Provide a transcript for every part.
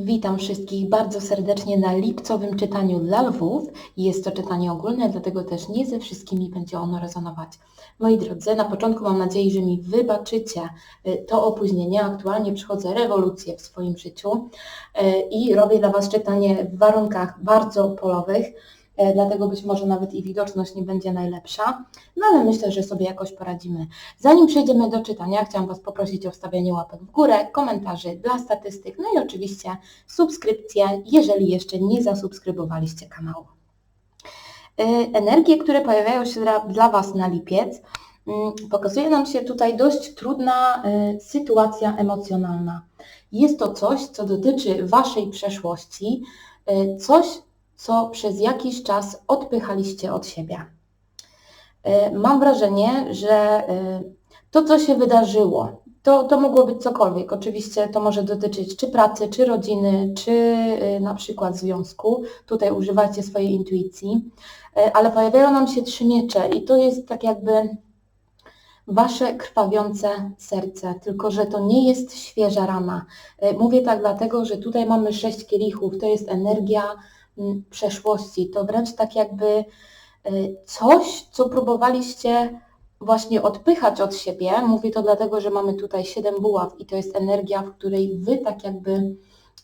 Witam wszystkich bardzo serdecznie na lipcowym czytaniu dla lwów. Jest to czytanie ogólne, dlatego też nie ze wszystkimi będzie ono rezonować. Moi drodzy, na początku mam nadzieję, że mi wybaczycie y, to opóźnienie. Aktualnie przychodzę rewolucję w swoim życiu y, i robię dla Was czytanie w warunkach bardzo polowych. E, dlatego być może nawet i widoczność nie będzie najlepsza, no ale myślę, że sobie jakoś poradzimy. Zanim przejdziemy do czytania, chciałam Was poprosić o wstawianie łapek w górę, komentarzy dla statystyk, no i oczywiście subskrypcję, jeżeli jeszcze nie zasubskrybowaliście kanału. E, energie, które pojawiają się dla, dla Was na lipiec, mm, pokazuje nam się tutaj dość trudna e, sytuacja emocjonalna. Jest to coś, co dotyczy Waszej przeszłości, coś, co przez jakiś czas odpychaliście od siebie. E, mam wrażenie, że e, to, co się wydarzyło, to, to mogło być cokolwiek. Oczywiście to może dotyczyć czy pracy, czy rodziny, czy e, na przykład związku. Tutaj używajcie swojej intuicji. Ale pojawiają nam się trzy miecze i to jest tak jakby wasze krwawiące serce, tylko że to nie jest świeża rana. Mówię tak dlatego, że tutaj mamy sześć kielichów, to jest energia przeszłości. To wręcz tak jakby e, coś, co próbowaliście właśnie odpychać od siebie. Mówię to dlatego, że mamy tutaj siedem buław i to jest energia, w której wy tak jakby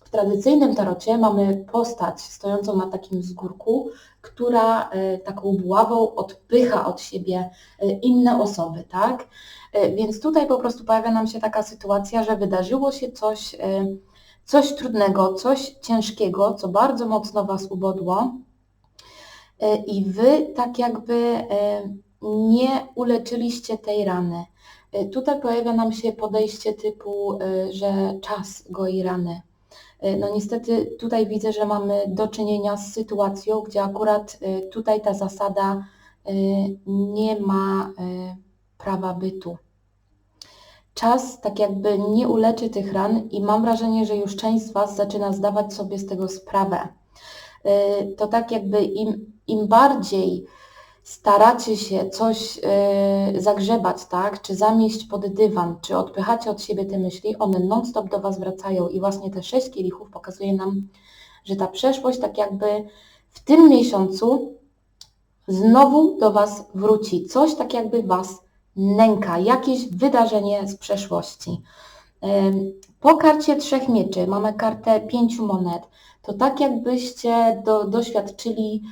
w tradycyjnym tarocie mamy postać stojącą na takim wzgórku, która e, taką buławą odpycha od siebie inne osoby, tak? Więc tutaj po prostu pojawia nam się taka sytuacja, że wydarzyło się coś coś trudnego, coś ciężkiego, co bardzo mocno Was ubodło e, i Wy tak jakby e, nie uleczyliście tej rany. E, tutaj pojawia nam się podejście typu, że czas goi rany. No niestety tutaj widzę, że mamy do czynienia z sytuacją, gdzie akurat tutaj ta zasada nie ma prawa bytu czas tak jakby nie uleczy tych ran i mam wrażenie, że już część z Was zaczyna zdawać sobie z tego sprawę. Y, to tak jakby im, im bardziej staracie się coś yy, zagrzebać, tak, czy zamieść pod dywan, czy odpychacie od siebie te myśli, one non-stop do Was wracają i właśnie te sześć kielichów pokazuje nam, że ta przeszłość tak jakby w tym miesiącu znowu do Was wróci. Coś tak jakby Was nęka, jakieś wydarzenie z przeszłości. Po karcie trzech mieczy mamy kartę pięciu monet. To tak jakbyście do, doświadczyli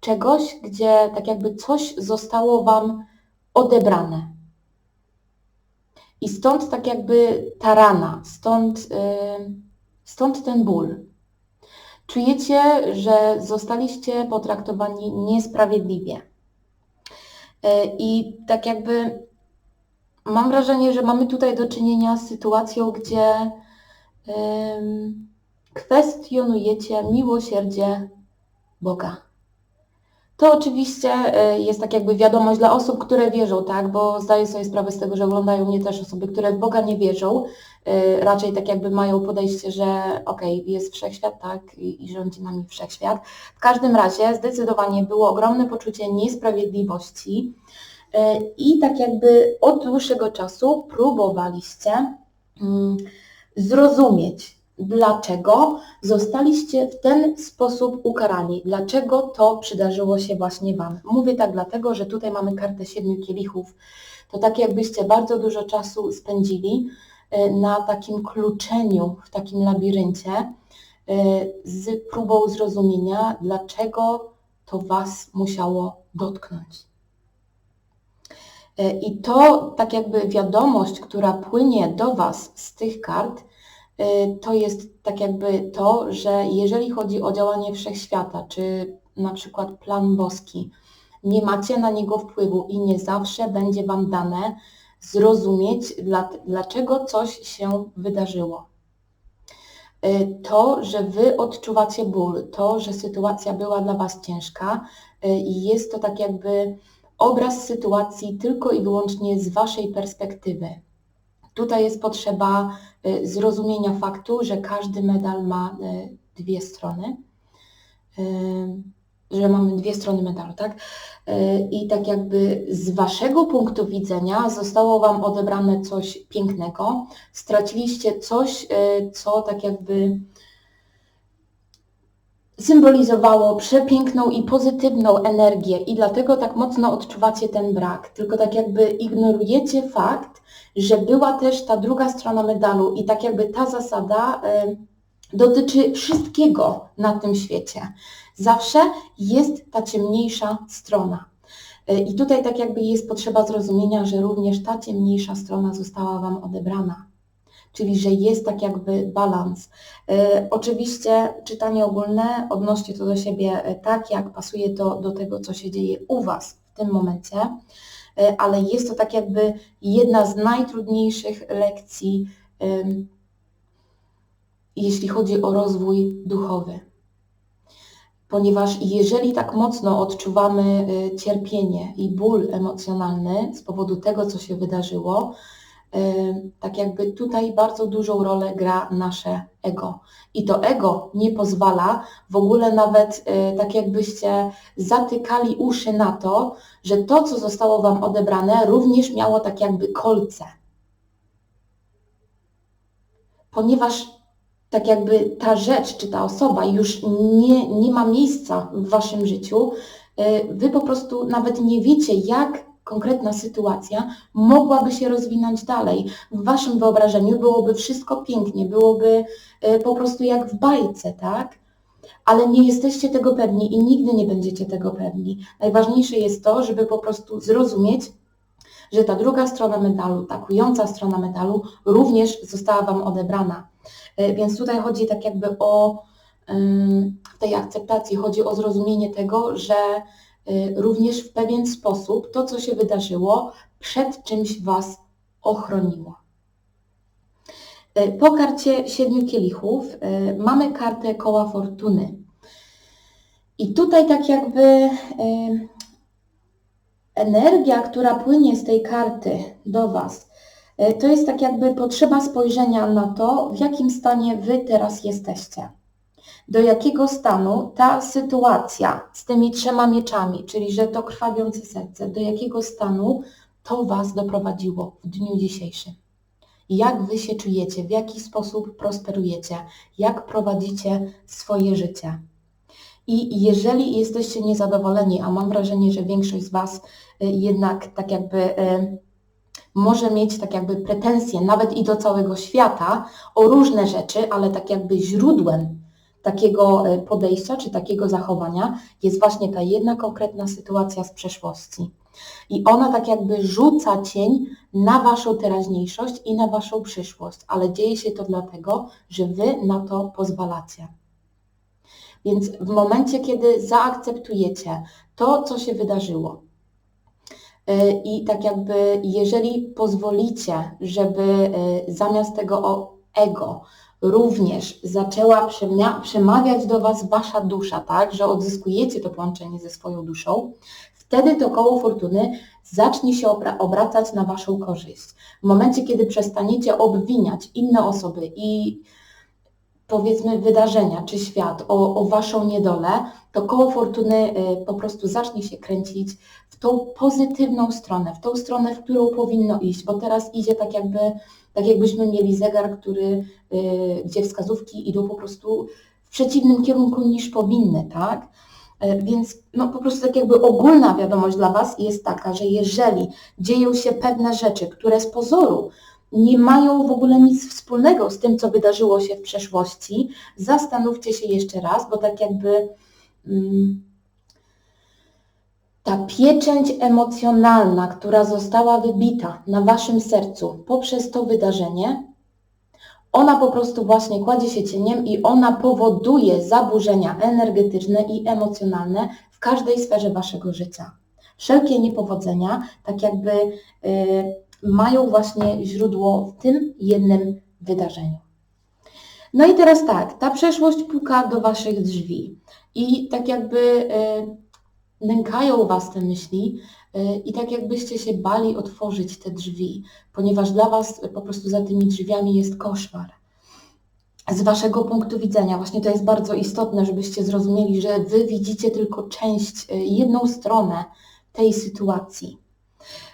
czegoś, gdzie tak jakby coś zostało Wam odebrane. I stąd tak jakby ta rana, stąd, stąd ten ból. Czujecie, że zostaliście potraktowani niesprawiedliwie. E, I tak jakby mam wrażenie, że mamy tutaj do czynienia z sytuacją, gdzie kwestionujecie miłosierdzie Boga. To oczywiście e, jest tak jakby wiadomość dla osób, które wierzą, tak, bo zdaję sobie sprawę z tego, że oglądają mnie też osoby, które w Boga nie wierzą, e, raczej tak jakby mają podejście, że okej, okay, jest wszechświat, tak, i, i rządzi nami wszechświat. W każdym razie zdecydowanie było ogromne poczucie niesprawiedliwości, i tak jakby od dłuższego czasu próbowaliście mm, zrozumieć, dlaczego zostaliście w ten sposób ukarani, dlaczego to przydarzyło się właśnie Wam. Mówię tak dlatego, że tutaj mamy kartę siedmiu kielichów. To tak jakbyście bardzo dużo czasu spędzili e, na takim kluczeniu, w takim labiryncie e, z próbą zrozumienia, dlaczego to Was musiało dotknąć. E, I to tak jakby wiadomość, która płynie do Was z tych kart, e, to jest tak jakby to, że jeżeli chodzi o działanie wszechświata, czy na przykład plan boski, nie macie na niego wpływu i nie zawsze będzie Wam dane zrozumieć, dlaczego coś się wydarzyło. E, to, że Wy odczuwacie ból, to, że sytuacja była dla Was ciężka jest to tak jakby obraz sytuacji tylko i wyłącznie z Waszej perspektywy. Tutaj jest potrzeba y, zrozumienia faktu, że każdy medal ma y, dwie strony, y, że mamy dwie strony medalu, tak? I tak jakby z Waszego punktu widzenia zostało Wam odebrane coś pięknego, straciliście coś, co tak jakby symbolizowało przepiękną i pozytywną energię i dlatego tak mocno odczuwacie ten brak. Tylko tak jakby ignorujecie fakt, że była też ta druga strona medalu i tak jakby ta zasada dotyczy wszystkiego na tym świecie. Zawsze jest ta ciemniejsza strona. Y, I tutaj tak jakby jest potrzeba zrozumienia, że również ta ciemniejsza strona została Wam odebrana czyli że jest tak jakby balans. E, oczywiście czytanie ogólne, odnoście to do siebie e, tak, jak pasuje to do tego, co się dzieje u Was w tym momencie, e, ale jest to tak jakby jedna z najtrudniejszych lekcji, jeśli chodzi o rozwój duchowy. Ponieważ jeżeli tak mocno odczuwamy cierpienie i ból emocjonalny z powodu tego, co się wydarzyło, tak jakby tutaj bardzo dużą rolę gra nasze ego. I to ego nie pozwala w ogóle nawet y, tak jakbyście zatykali uszy na to, że to, co zostało Wam odebrane, również miało tak jakby kolce. Ponieważ tak jakby ta rzecz czy ta osoba już nie, nie ma miejsca w Waszym życiu, y, Wy po prostu nawet nie wiecie, jak konkretna sytuacja mogłaby się rozwinąć dalej. W Waszym wyobrażeniu byłoby wszystko pięknie, byłoby e, po prostu jak w bajce, tak? Ale nie jesteście tego pewni i nigdy nie będziecie tego pewni. Najważniejsze jest to, żeby po prostu zrozumieć, że ta druga strona medalu, ta kująca strona medalu również została Wam odebrana. E, więc tutaj chodzi tak jakby o, w tej akceptacji chodzi o zrozumienie tego, że również w pewien sposób to, co się wydarzyło, przed czymś Was ochroniło. Y, po karcie siedmiu kielichów y, mamy kartę koła fortuny. I tutaj tak jakby energia, która płynie z tej karty do Was, to jest tak jakby potrzeba spojrzenia na to, w jakim stanie Wy teraz jesteście do jakiego stanu ta sytuacja z tymi trzema mieczami, czyli że to krwawiące serce, do jakiego stanu to Was doprowadziło w dniu dzisiejszym. Jak Wy się czujecie, w jaki sposób prosperujecie, jak prowadzicie swoje życie. I jeżeli jesteście niezadowoleni, a mam wrażenie, że większość z Was y, jednak tak jakby y, może mieć tak jakby pretensje nawet i do całego świata o różne rzeczy, ale tak jakby źródłem takiego e, podejścia czy takiego zachowania jest właśnie ta jedna konkretna sytuacja z przeszłości. I ona tak jakby rzuca cień na Waszą teraźniejszość i na Waszą przyszłość, ale dzieje się to dlatego, że Wy na to pozwalacie. Więc w momencie, kiedy zaakceptujecie to, co się wydarzyło, e, i tak jakby, jeżeli pozwolicie, żeby e, zamiast tego ego, również zaczęła przemawiać do Was Wasza dusza, tak, że odzyskujecie to połączenie ze swoją duszą, wtedy to koło fortuny zacznie się obracać na Waszą korzyść. W momencie, kiedy przestaniecie obwiniać inne osoby i powiedzmy wydarzenia czy świat o, o Waszą niedolę, to koło fortuny y, po prostu zacznie się kręcić w tą pozytywną stronę, w tą stronę, w którą powinno iść, bo teraz idzie tak jakby tak jakbyśmy mieli zegar, który, y, gdzie wskazówki idą po prostu w przeciwnym kierunku niż powinny, tak? E, więc no, po prostu tak jakby ogólna wiadomość dla Was jest taka, że jeżeli dzieją się pewne rzeczy, które z pozoru nie mają w ogóle nic wspólnego z tym, co wydarzyło się w przeszłości, zastanówcie się jeszcze raz, bo tak jakby mm, ta pieczęć emocjonalna, która została wybita na Waszym sercu poprzez to wydarzenie, ona po prostu właśnie kładzie się cieniem i ona powoduje zaburzenia energetyczne i emocjonalne w każdej sferze Waszego życia. Wszelkie niepowodzenia tak jakby y, mają właśnie źródło w tym jednym wydarzeniu. No i teraz tak, ta przeszłość puka do Waszych drzwi i tak jakby y, nękają Was te myśli y, i tak jakbyście się bali otworzyć te drzwi, ponieważ dla Was po prostu za tymi drzwiami jest koszmar. Z Waszego punktu widzenia, właśnie to jest bardzo istotne, żebyście zrozumieli, że Wy widzicie tylko część, y, jedną stronę tej sytuacji.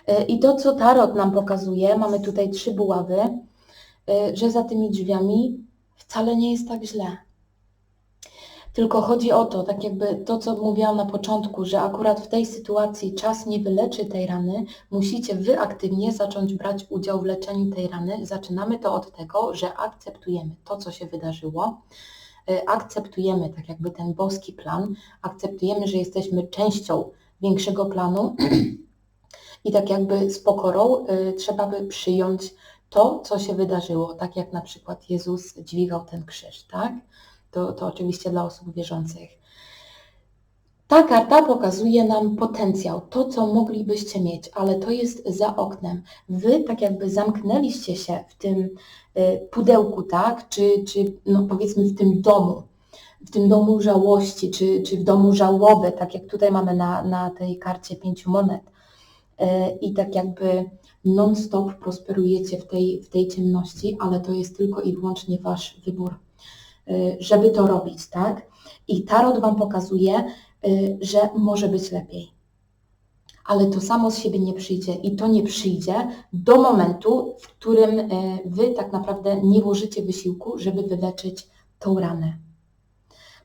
Y, I to, co Tarot nam pokazuje, mamy tutaj trzy buławy, że za tymi drzwiami wcale nie jest tak źle Tylko chodzi o to, tak jakby to, co mówiłam na początku, że akurat w tej sytuacji czas nie wyleczy tej rany, musicie wy aktywnie zacząć brać udział w leczeniu tej rany. Zaczynamy to od tego, że akceptujemy to, co się wydarzyło, y, akceptujemy tak jakby ten boski plan, akceptujemy, że jesteśmy częścią większego planu i tak jakby z pokorą y, trzeba by przyjąć to, co się wydarzyło, tak jak na przykład Jezus dźwigał ten krzyż, tak? To, to oczywiście dla osób wierzących. Ta karta pokazuje nam potencjał, to co moglibyście mieć, ale to jest za oknem. Wy tak jakby zamknęliście się w tym y, pudełku, tak? Czy, czy no powiedzmy w tym domu, w tym domu żałości, czy, czy w domu żałoby, tak jak tutaj mamy na, na tej karcie pięciu monet. Y, I tak jakby non-stop prosperujecie w tej, w tej ciemności, ale to jest tylko i wyłącznie wasz wybór. Y, żeby to robić, tak? I tarot Wam pokazuje, y, że może być lepiej. Ale to samo z siebie nie przyjdzie i to nie przyjdzie do momentu, w którym y, Wy tak naprawdę nie włożycie wysiłku, żeby wyleczyć tą ranę.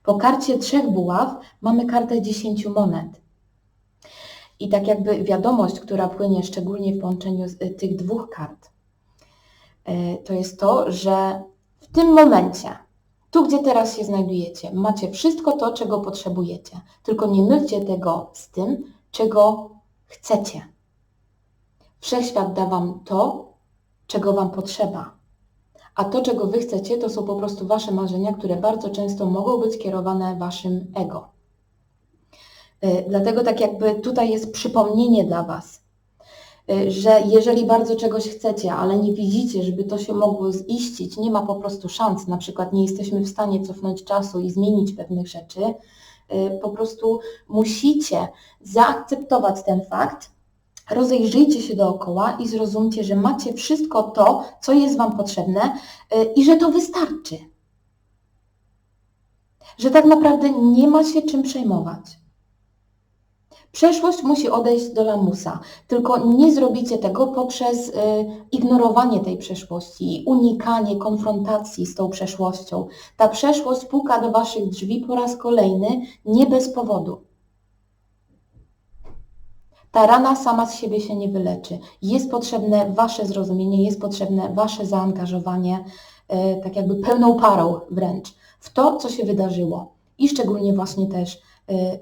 Po karcie trzech buław mamy kartę dziesięciu monet. I tak jakby wiadomość, która płynie szczególnie w połączeniu z tych dwóch kart, to jest to, że w tym momencie tu, gdzie teraz się znajdujecie, macie wszystko to, czego potrzebujecie. Tylko nie mylcie tego z tym, czego chcecie. Wszechświat da Wam to, czego Wam potrzeba. A to, czego Wy chcecie, to są po prostu Wasze marzenia, które bardzo często mogą być kierowane Waszym ego. Y, dlatego tak jakby tutaj jest przypomnienie dla Was, że jeżeli bardzo czegoś chcecie, ale nie widzicie, żeby to się mogło ziścić, nie ma po prostu szans, na przykład nie jesteśmy w stanie cofnąć czasu i zmienić pewnych rzeczy, y, po prostu musicie zaakceptować ten fakt, rozejrzyjcie się dookoła i zrozumcie, że macie wszystko to, co jest Wam potrzebne y, i że to wystarczy. Że tak naprawdę nie ma się czym przejmować. Przeszłość musi odejść do lamusa, tylko nie zrobicie tego poprzez y, ignorowanie tej przeszłości, unikanie konfrontacji z tą przeszłością. Ta przeszłość puka do Waszych drzwi po raz kolejny, nie bez powodu. Ta rana sama z siebie się nie wyleczy. Jest potrzebne Wasze zrozumienie, jest potrzebne Wasze zaangażowanie, y, tak jakby pełną parą wręcz, w to, co się wydarzyło. I szczególnie właśnie też y,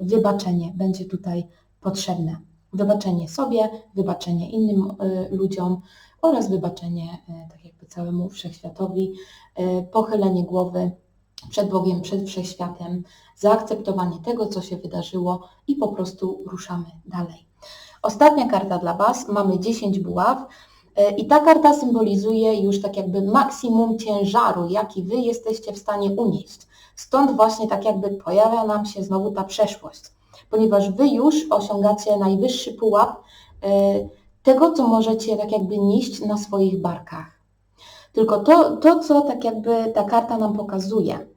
wybaczenie będzie tutaj potrzebne. Wybaczenie sobie, wybaczenie innym y, ludziom oraz wybaczenie y, tak jakby całemu wszechświatowi, y, pochylenie głowy przed Bogiem, przed wszechświatem, zaakceptowanie tego, co się wydarzyło i po prostu ruszamy dalej. Ostatnia karta dla Was, mamy 10 buław i ta karta symbolizuje już tak jakby maksimum ciężaru, jaki Wy jesteście w stanie unieść. Stąd właśnie tak jakby pojawia nam się znowu ta przeszłość ponieważ Wy już osiągacie najwyższy pułap e, tego, co możecie tak jakby nieść na swoich barkach. Tylko to, to, co tak jakby ta karta nam pokazuje,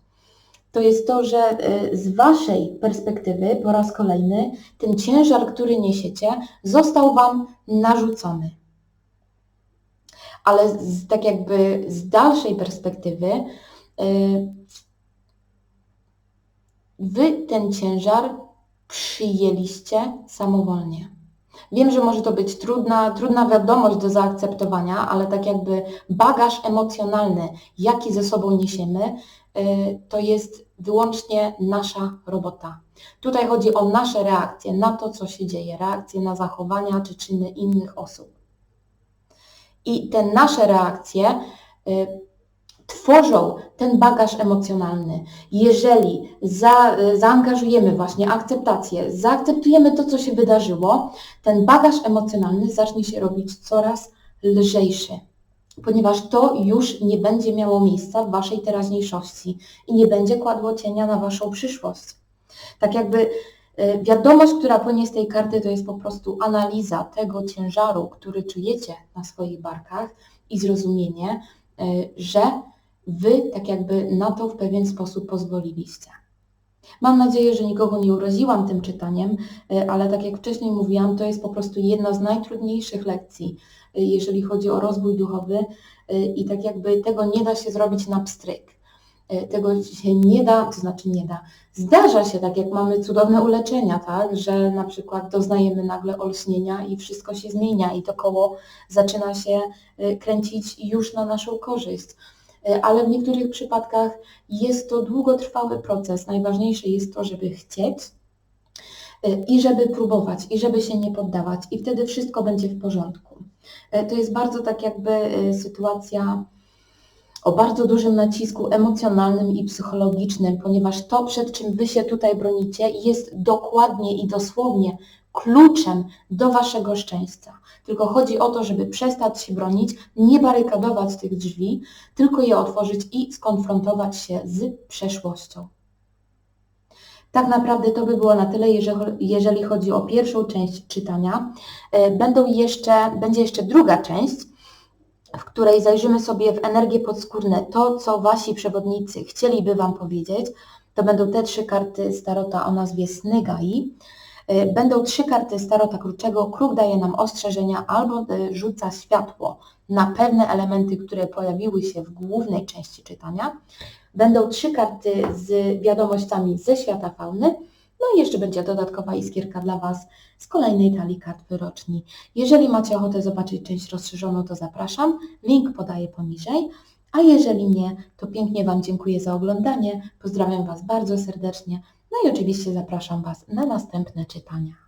to jest to, że e, z Waszej perspektywy po raz kolejny ten ciężar, który niesiecie, został Wam narzucony. Ale z, tak jakby z dalszej perspektywy e, Wy ten ciężar przyjęliście samowolnie. Wiem, że może to być trudna, trudna wiadomość do zaakceptowania, ale tak jakby bagaż emocjonalny, jaki ze sobą niesiemy, y, to jest wyłącznie nasza robota. Tutaj chodzi o nasze reakcje na to, co się dzieje, reakcje na zachowania czy czyny innych osób. I te nasze reakcje y, tworzą ten bagaż emocjonalny. Jeżeli za, zaangażujemy właśnie akceptację, zaakceptujemy to, co się wydarzyło, ten bagaż emocjonalny zacznie się robić coraz lżejszy, ponieważ to już nie będzie miało miejsca w Waszej teraźniejszości i nie będzie kładło cienia na Waszą przyszłość. Tak jakby e, wiadomość, która płynie z tej karty, to jest po prostu analiza tego ciężaru, który czujecie na swoich barkach i zrozumienie, e, że Wy tak jakby na to w pewien sposób pozwoliliście. Mam nadzieję, że nikogo nie uraziłam tym czytaniem, e, ale tak jak wcześniej mówiłam, to jest po prostu jedna z najtrudniejszych lekcji, e, jeżeli chodzi o rozwój duchowy e, i tak jakby tego nie da się zrobić na pstryk. Tego się nie da, to znaczy nie da. Zdarza się, tak jak mamy cudowne uleczenia, tak, że na przykład doznajemy nagle olśnienia i wszystko się zmienia i to koło zaczyna się kręcić już na naszą korzyść. E, Ale w niektórych przypadkach jest to długotrwały proces. Najważniejsze jest to, żeby chcieć e, i żeby próbować, i żeby się nie poddawać, i wtedy wszystko będzie w porządku. E, To jest bardzo tak jakby sytuacja o bardzo dużym nacisku emocjonalnym i psychologicznym, ponieważ to, przed czym Wy się tutaj bronicie, jest dokładnie i dosłownie kluczem do Waszego szczęścia. Tylko chodzi o to, żeby przestać się bronić, nie barykadować tych drzwi, tylko je otworzyć i skonfrontować się z przeszłością. Tak naprawdę to by było na tyle, jeżeli, chodzi o pierwszą część czytania. E, Będą jeszcze, będzie jeszcze druga część, w której zajrzymy sobie w energie podskórne, to co Wasi przewodnicy chcieliby Wam powiedzieć. To będą te trzy karty Starota o nazwie Snygai. E, Będą trzy karty Starota Kruczego. Kruk daje nam ostrzeżenia albo e, rzuca światło na pewne elementy, które pojawiły się w głównej części czytania. Będą trzy karty z wiadomościami ze świata fauny. No i jeszcze będzie dodatkowa iskierka dla Was z kolejnej talii kart wyroczni. Jeżeli macie ochotę zobaczyć część rozszerzoną, to zapraszam. Link podaję poniżej. A jeżeli nie, to pięknie Wam dziękuję za oglądanie. Pozdrawiam Was bardzo serdecznie. No i oczywiście zapraszam Was na następne czytania.